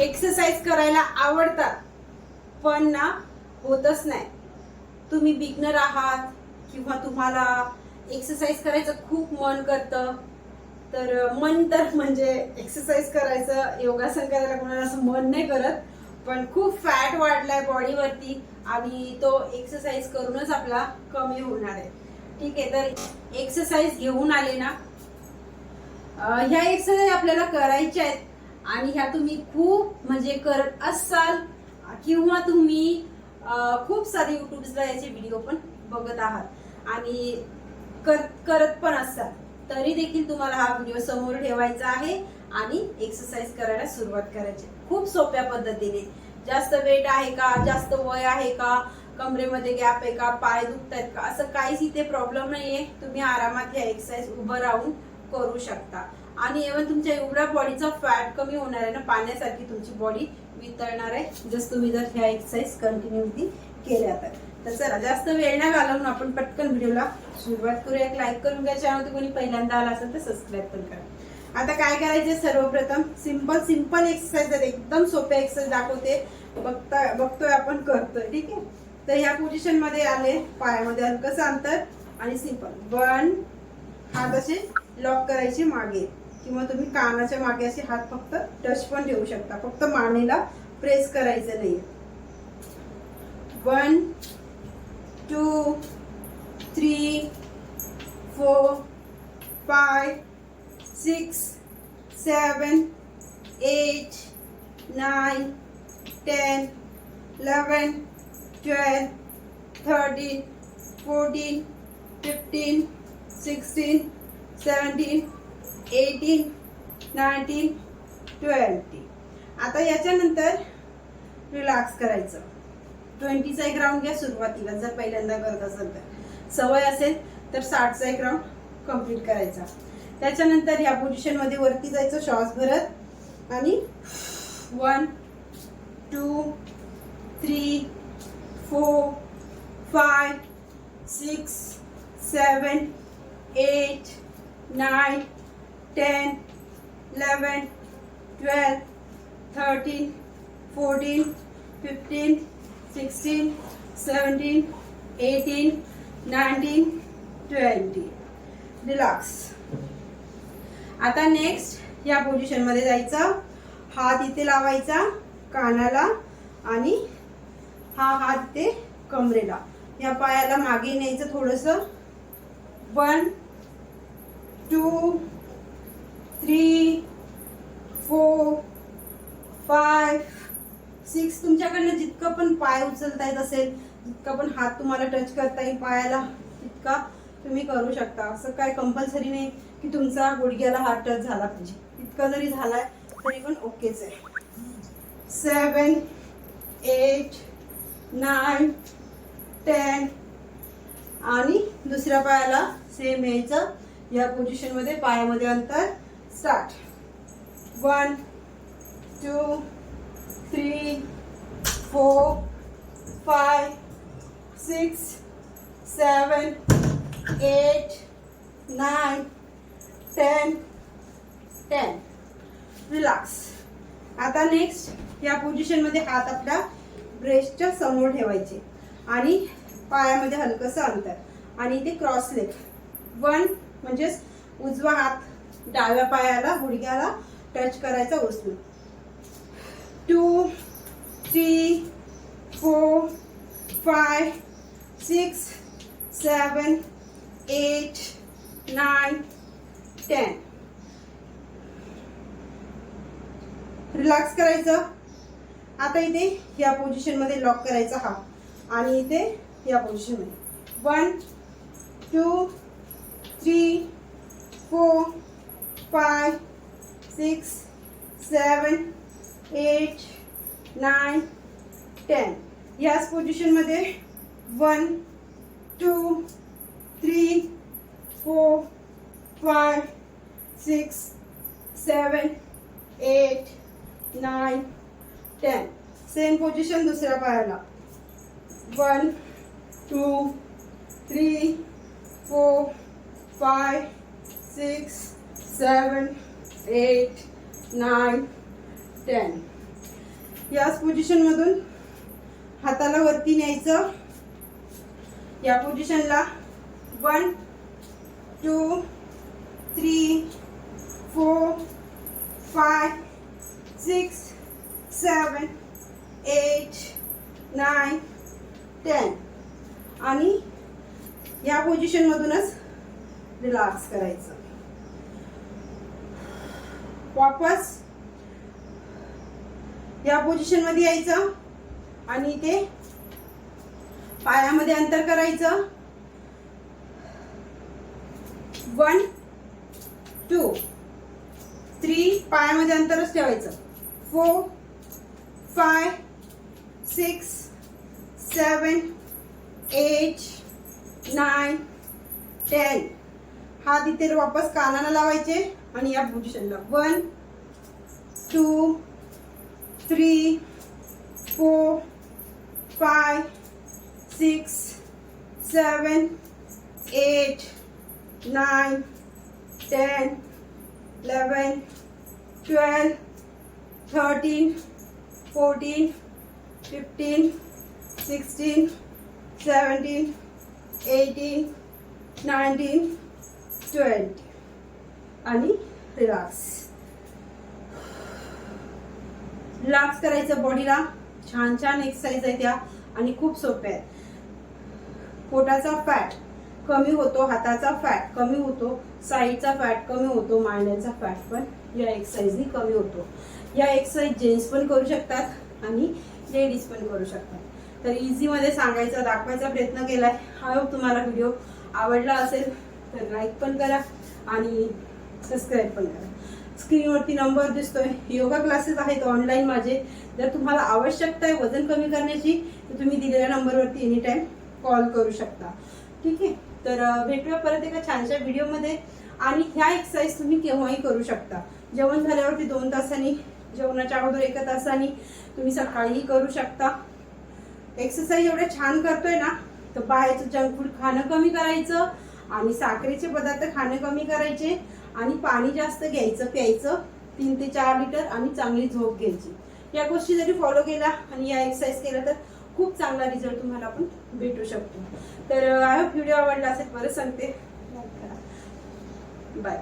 Exercise करायला आवडतात. पण ना होतच नाही. तुम्ही बिगनर आहात किंवा तुम्हाला एक्सरसाइज करायचं खूप मन करतं तर मन तर म्हणजे एक्सरसाइज करायचं योगासन करायला कोणाला असं मन नाही करत पण खूप फॅट वाढलाय बॉडीवरती आणि तो एक्सरसाइज करूनच आपला कमी होणार आहे. ठीक आहे तर एक्सरसाइज घेऊन आले ना ह्या एक्सरसाइज आपल्याला करायच्या आहेत. आणि ह्या तुम्ही खूप म्हणजे करत असाल. किंवा तुम्ही खूप सारे युट्यूबला याचे व्हिडिओ पण बघत आहात. आणि कर करत पण असाल. तरी देखील तुम्हाला हा व्हिडिओ समोर ठेवायचा आहे आणि एक्सरसाइज करायला सुरुवात करायची. खूप सोप्या पद्धतीने. जास्त वेट आहे का? जास्त वय आहे का? कमरेमध्ये गॅप आहे का? पाय दुखत आहेत का? असं काहीच इथे प्रॉब्लेम नाहीये. तुम्ही आरामात ह्या एक्सरसाइज उभं राहून करू शकता. आणि इव्हन तुमच्या एवढ्या बॉडीचा फॅट कमी होणार आहे ना पाण्यासारखी तुमची बॉडी वितळणार आहे. जस तुम्ही जर ह्या एक्सरसाइज कंटिन्युअली केल्या तर. तर चला जास्त वेळ नाही घालवून आपण पटकन व्हिडिओला सुरुवात करूया. एक लाईक करून घ्या. चॅनल कोणी पहिल्यांदा आला असेल तर सबस्क्राईब पण करा. आता काय करायचे सर्वप्रथम? सिंपल सिंपल एक्सरसाइज आहेत एकदम सोपे एक्सरसाइज दाखवते. बघता बघतोय आपण करतोय. ठीक आहे? तर ह्या पोझिशनमध्ये आले. पायामध्ये हलकस अंतर आणि सिंपल वन हात असे लॉक करायचे मागे. किंवा तुम्ही कानाच्या मागे असे हात फक्त टच पण देऊ शकता. फक्त मानेला प्रेस करायचं नाही one two three four five six seven eight nine ten eleven twelve thirteen fourteen fifteen sixteen seventeen eighteen nineteen twenty आता याच्यानंतर रिलॅक्स करायचं. ट्वेंटीचा एक राऊंड घ्या सुरुवातीला जर पहिल्यांदा करत असेल तर. सवय असेल तर साठचा एक राऊंड कंप्लीट करायचा. त्याच्यानंतर या पोझिशनमध्ये वरती जायचं श्वास भरत. आणि one two three four five six seven eight nine ten eleven twelve thirteen fourteen fifteen sixteen seventeen eighteen nineteen twenty. Relax आता नेक्स्ट या पोझिशनमध्ये जायचं. हात इथे लावायचा कानाला आणि हा हात इथे कमरेला. या पायाला मागे न्यायचं थोडंसं. One two three four five six. तुमच्याकडनं जितकं पण पाय उचलता येत असेल जितका पण हात तुम्हाला टच करता येईल पायाला तितका तुम्ही करू शकता. असं काय कंपल्सरी नाही की तुमचा गुडघ्याला हात टच झाला पाहिजे. इतका जरी झालाय तरी पण ओकेच आहे. Seven eight nine ten. आणि दुसऱ्या पायाला सेम यायचं. या पोझिशनमध्ये पायामध्ये अंतर साठ one two three four five six seven eight nine ten ten. Relax. आता नेक्स्ट या पोझिशनमध्ये हात आपल्या ब्रेस्टच्या समोर ठेवायचे. आणि पायामध्ये हलकंसं अंतर. आणि इथे क्रॉस लेग वन म्हणजेच उजवा हात. डाव्या पायाला गुडघ्याला टच करायचा उचलून. Two three four five six seven eight nine ten relax करायचं. आता इथे या पोझिशनमध्ये लॉक करायचा हा. आणि इथे या पोझिशनमध्ये one two three four five six seven eight nine ten याच पोझिशनमध्ये one two three four five six seven eight nine ten same position दुसऱ्या पायाला. One two three four five six seven eight nine ten याच position मधून हाताला वरती न्यायचं. या पोझिशनला one two three four five six seven eight nine ten आणि या पोझिशनमधूनच रिलॅक्स करायचं. वापस या पोझिशनमध्ये यायचं आणि इथे पायामध्ये अंतर करायचं. वन टू थ्री पायामध्ये अंतरच ठेवायचं. Four five six seven eight nine ten हात इथे वापस कानाला लावायचे. आणि या पोझिशनला one two three four five six seven eight nine ten eleven twelve thirteen fourteen fifteen sixteen seventeen eighteen nineteen twenty आणि रिलॅक्स रिलॅक्स करायचं बॉडीला छान छान एक्सरसाइज आहे त्या. आणि खूप सोप्या आहेत. पोटाचा फॅट कमी होतो हाताचा फॅट कमी होतो साईडचा फॅट कमी होतो मांड्याचा फॅट पण या एक्सरसाइजनी कमी होतो. या एक्सरसाइज जेंट्स पण करू शकतात आणि लेडीज पण करू शकतात. तर इझी मध्ये सांगायचा दाखवायचा प्रयत्न केला हा तुम्हाला व्हिडिओ आवडला असेल तर लाईक पण करा आणि सबस्क्राईब पण करा. स्क्रीनवरती नंबर दिसतोय. योगा क्लासेस आहेत ऑनलाईन माझे. जर तुम्हाला आवश्यकता आहे वजन कमी करण्याची तर तुम्ही दिलेल्या नंबरवरती एनी टाईम कॉल करू शकता. ठीक आहे? तर भेटूया परत एका छानशा व्हिडिओमध्ये आणि ह्या एक्सरसाइज तुम्ही केव्हाही करू शकता. जेवण झाल्यावरती दोन तासांनी जेवणाच्या अगोदर एका तासांनी तुम्ही सकाळीही करू शकता. एक्सरसाइज एवढ्या छान करतोय ना तर बाहेरचं जंक फूड खाणं कमी करायचं आणि साखरेचे पदार्थ खाणं कमी करायचे. आणि पाणी जास्त घ्यायचं प्यायचं तीन ते चार लिटर आणि चांगली झोप घ्यायची. या गोष्टी जरी फॉलो केल्या आणि या एक्सरसाइज केल्या तर खूप चांगला रिझल्ट तुम्हाला पण भेटू शकतो. तर आय होप व्हिडिओ आवडला असेल परत सांगते. बाय